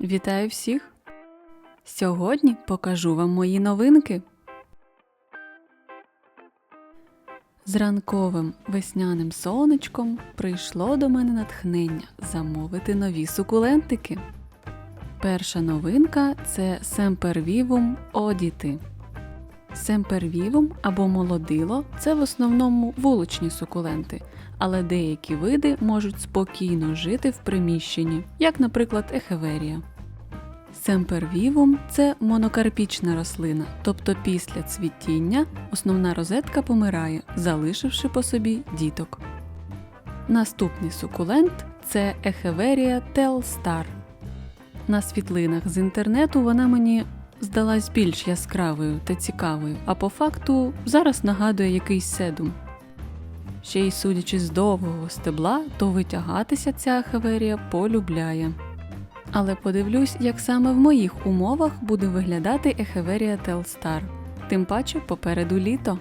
Вітаю всіх! Сьогодні покажу вам мої новинки. З ранковим весняним сонечком прийшло до мене натхнення замовити нові сукулентики. Перша новинка це Семпервівум одіти. Семпервівум або молодило це в основному вуличні сукуленти, але деякі види можуть спокійно жити в приміщенні, як, наприклад, ехеверія. Семпервівум це монокарпічна рослина, тобто після цвітіння основна розетка помирає, залишивши по собі діток. Наступний сукулент це ехеверія Телстар. На світлинах з інтернету вона мені здалась більш яскравою та цікавою, а по факту зараз нагадує якийсь седум. Ще й судячи з довгого стебла, то витягатися ця ехеверія полюбляє. Але подивлюсь, як саме в моїх умовах буде виглядати ехеверія Телстар. Тим паче попереду літо.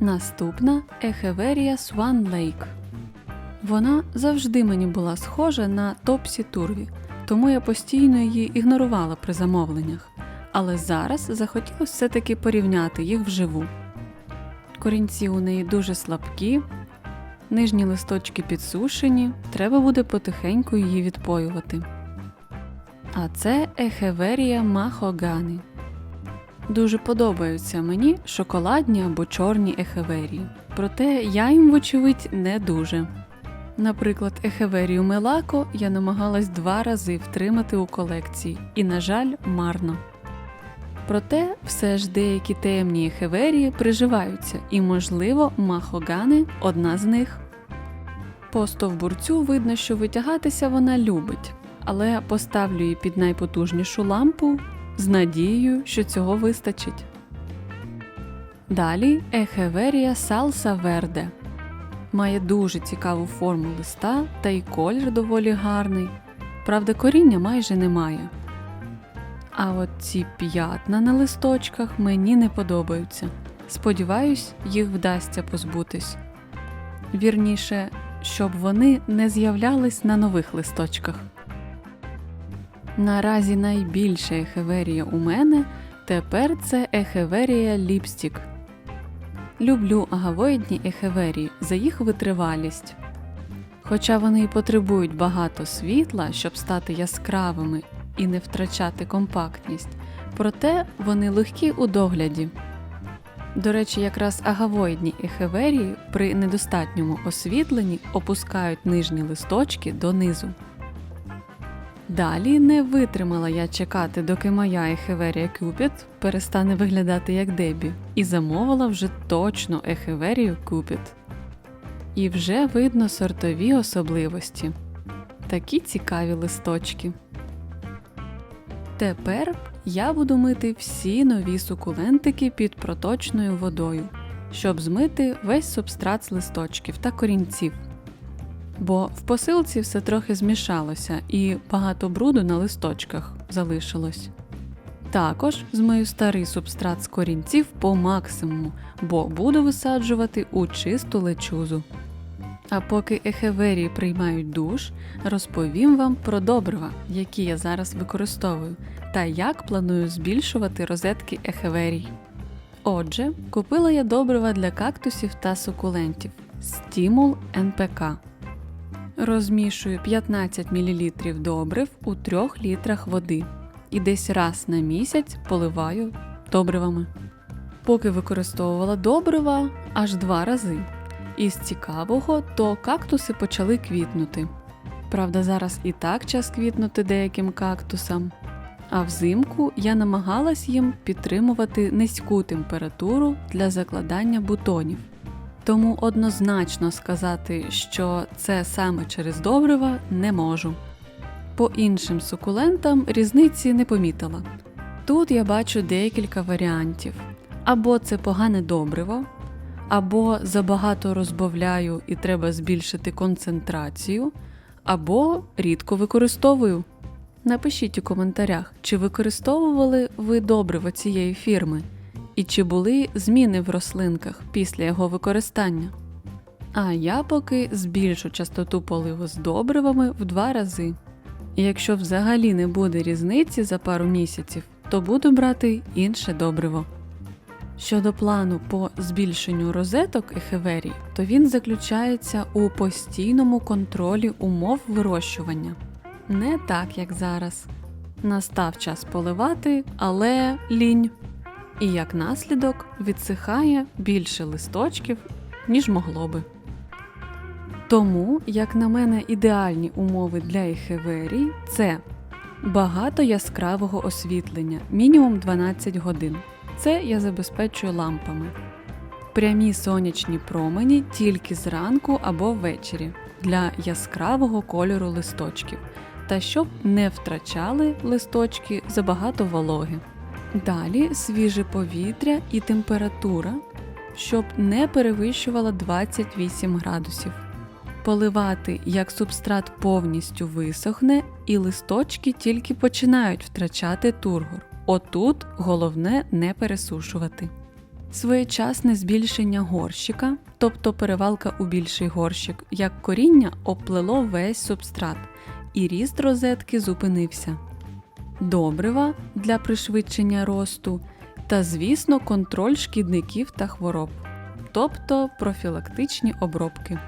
Наступна ехеверія Swan Lake. Вона завжди мені була схожа на Топсі Турві, тому я постійно її ігнорувала при замовленнях. Але зараз захотілося все-таки порівняти їх вживу. Корінці у неї дуже слабкі, нижні листочки підсушені, треба буде потихеньку її відпоювати. А це ехеверія махогани. Дуже подобаються мені шоколадні або чорні ехеверії, проте я їм, вочевидь, не дуже. Наприклад, ехеверію Мелако я намагалась два рази втримати у колекції, і, на жаль, марно. Проте все ж деякі темні ехеверії приживаються, і, можливо, махогани одна з них. По стовбурцю видно, що витягатися вона любить, але поставлю її під найпотужнішу лампу з надією, що цього вистачить. Далі ехеверія Салса Верде. Має дуже цікаву форму листа та й колір доволі гарний. Правда, коріння майже немає. А от ці п'ятна на листочках мені не подобаються. Сподіваюсь, їх вдасться позбутись. Вірніше, щоб вони не з'являлись на нових листочках. Наразі найбільша ехеверія у мене тепер це ехеверія ліпстік. Люблю агавоїдні ехеверії за їх витривалість. Хоча вони й потребують багато світла, щоб стати яскравими і не втрачати компактність, проте вони легкі у догляді. До речі, якраз агавоїдні ехеверії при недостатньому освітленні опускають нижні листочки донизу. Далі не витримала я чекати, доки моя ехеверія Кюпіт перестане виглядати як Дебі, і замовила вже точно ехеверію Кюпіт. І вже видно сортові особливості. Такі цікаві листочки. Тепер я буду мити всі нові сукулентики під проточною водою, щоб змити весь субстрат з листочків та корінців. Бо в посилці все трохи змішалося і багато бруду на листочках залишилось. Також змию старий субстрат з корінців по максимуму, бо буду висаджувати у чисту лечузу. А поки ехеверії приймають душ, розповім вам про добрива, які я зараз використовую, та як планую збільшувати розетки ехеверій. Отже, купила я добрива для кактусів та сукулентів Стімул НПК. Розмішую 15 мл добрив у 3 літрах води і десь раз на місяць поливаю добривами. Поки використовувала добрива аж два рази. Із цікавого, то кактуси почали квітнути. Правда, зараз і так час квітнути деяким кактусам. А взимку я намагалась їм підтримувати низьку температуру для закладання бутонів. Тому однозначно сказати, що це саме через добрива не можу. По іншим сукулентам різниці не помітила. Тут я бачу декілька варіантів: або це погане добриво, або забагато розбавляю і треба збільшити концентрацію, або рідко використовую. Напишіть у коментарях, чи використовували ви добриво цієї фірми, і чи були зміни в рослинках після його використання. А я поки збільшу частоту поливу з добривами в два рази. І якщо взагалі не буде різниці за пару місяців, то буду брати інше добриво. Щодо плану по збільшенню розеток ехеверій, то він заключається у постійному контролі умов вирощування. Не так, як зараз. Настав час поливати, але лінь. І як наслідок відсихає більше листочків, ніж могло би. Тому, як на мене, ідеальні умови для ехеверій це багато яскравого освітлення, мінімум 12 годин. Це я забезпечую лампами. Прямі сонячні промені тільки зранку або ввечері для яскравого кольору листочків, та щоб не втрачали листочки забагато вологи. Далі свіже повітря і температура, щоб не перевищувала 28 градусів. Поливати, як субстрат повністю висохне, і листочки тільки починають втрачати тургор. Отут головне не пересушувати. Своєчасне збільшення горщика, тобто перевалка у більший горщик, як коріння обплело весь субстрат, і ріст розетки зупинився. Добрива для пришвидшення росту та, звісно, контроль шкідників та хвороб, тобто профілактичні обробки.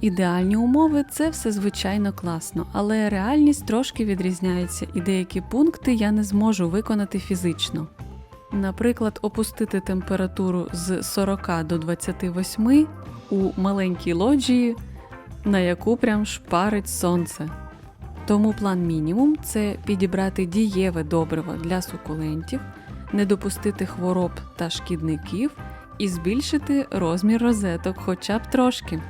Ідеальні умови це все звичайно класно, але реальність трошки відрізняється, і деякі пункти я не зможу виконати фізично. Наприклад, опустити температуру з 40 до 28 у маленькій лоджії, на яку прям шпарить сонце. Тому план мінімум це підібрати дієве добриво для сукулентів, не допустити хвороб та шкідників і збільшити розмір розеток хоча б трошки.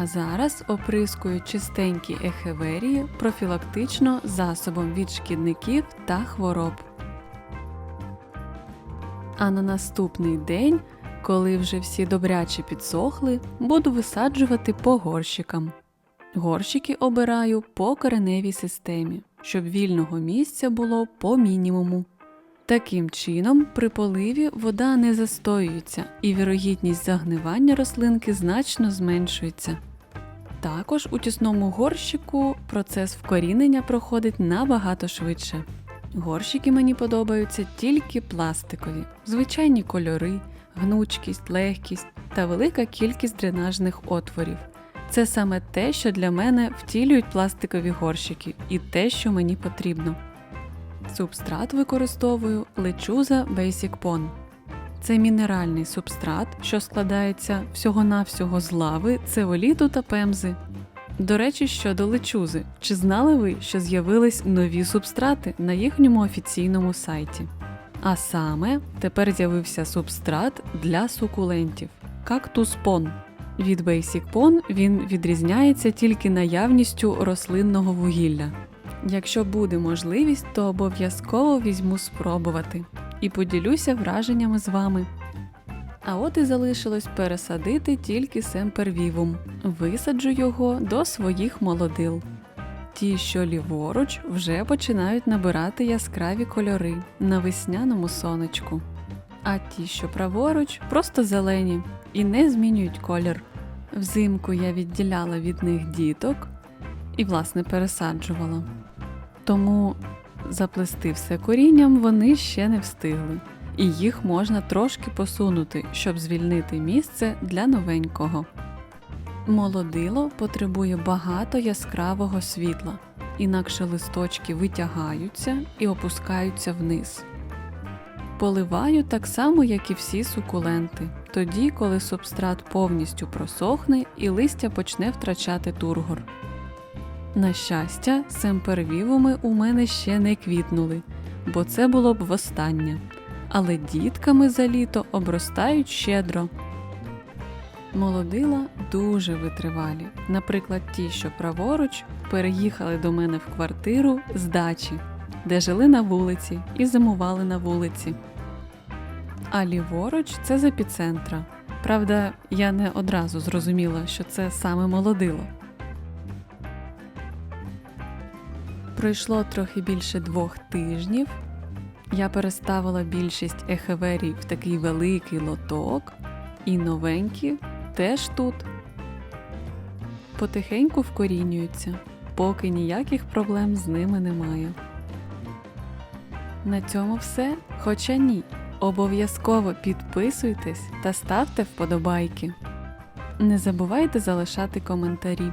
А зараз оприскую чистенькі ехеверії профілактично засобом від шкідників та хвороб. А на наступний день, коли вже всі добряче підсохли, буду висаджувати по горщикам. Горщики обираю по кореневій системі, щоб вільного місця було по мінімуму. Таким чином, при поливі вода не застоюється і вірогідність загнивання рослинки значно зменшується. Також у тісному горщику процес вкорінення проходить набагато швидше. Горщики мені подобаються тільки пластикові, звичайні кольори, гнучкість, легкість та велика кількість дренажних отворів. Це саме те, що для мене втілюють пластикові горщики, і те, що мені потрібно. Субстрат використовую лечуза Basic Pon. Це мінеральний субстрат, що складається всього-навсього з лави, цеоліту та пемзи. До речі, щодо лечузи, чи знали ви, що з'явились нові субстрати на їхньому офіційному сайті? А саме тепер з'явився субстрат для сукулентів кактус пон. Від Basic Pon він відрізняється тільки наявністю рослинного вугілля. Якщо буде можливість, то обов'язково візьму спробувати і поділюся враженнями з вами. А от і залишилось пересадити тільки семпервівум. Висаджу його до своїх молодил. Ті, що ліворуч, вже починають набирати яскраві кольори на весняному сонечку. А ті, що праворуч, просто зелені і не змінюють колір. Взимку я відділяла від них діток і, власне, пересаджувала. Тому заплести все корінням вони ще не встигли, і їх можна трошки посунути, щоб звільнити місце для новенького. Молодило потребує багато яскравого світла, інакше листочки витягаються і опускаються вниз. Поливаю так само, як і всі сукуленти, тоді, коли субстрат повністю просохне і листя почне втрачати тургор. На щастя, семпервівуми у мене ще не квітнули, бо це було б востаннє. Але дітками за літо обростають щедро. Молодила дуже витривалі. Наприклад, ті, що праворуч, переїхали до мене в квартиру з дачі, де жили на вулиці і зимували на вулиці. А ліворуч це з епіцентра. Правда, я не одразу зрозуміла, що це саме молодило. Пройшло трохи більше двох тижнів. Я переставила більшість ехеверій в такий великий лоток, і новенькі теж тут. Потихеньку вкорінюються. поки ніяких проблем з ними немає. На цьому все. Хоча ні. Обов'язково підписуйтесь та ставте вподобайки. Не забувайте залишати коментарі.